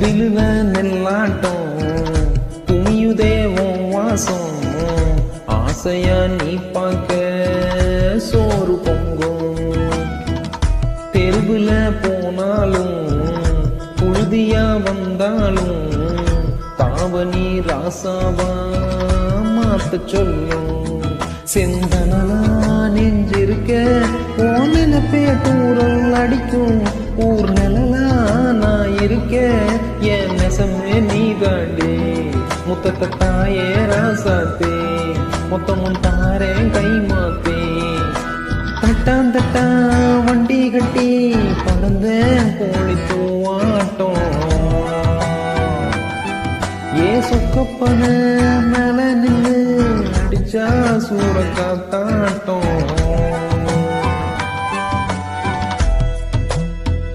திலுவ நெல்லாட்டம் குமியுதேவும் வாசம். ஆசையா நீ பார்க்க சோறு பொங்கும். தெருவுல போனாலும் புழுதியா வந்தாலும் தாவணி ராசாவா மாத்த சொல்லும். செந்தனலா நெஞ்சிருக்க ஓ நினைப்பே தூரல் அடிக்கும். ஊர் இருக்க என் நெசமே நீ தாண்டே. முத்தத்தை தாயே ராசாத்தே மொத்தமும் தாரேன் கை மாத்தே தட்டான் தட்டா வண்டி கட்டி பறந்த கோழி தூவாட்டம். ஏ சொக்கப்பன மேல நின்று அடிச்சா சூற காத்தாட்டம்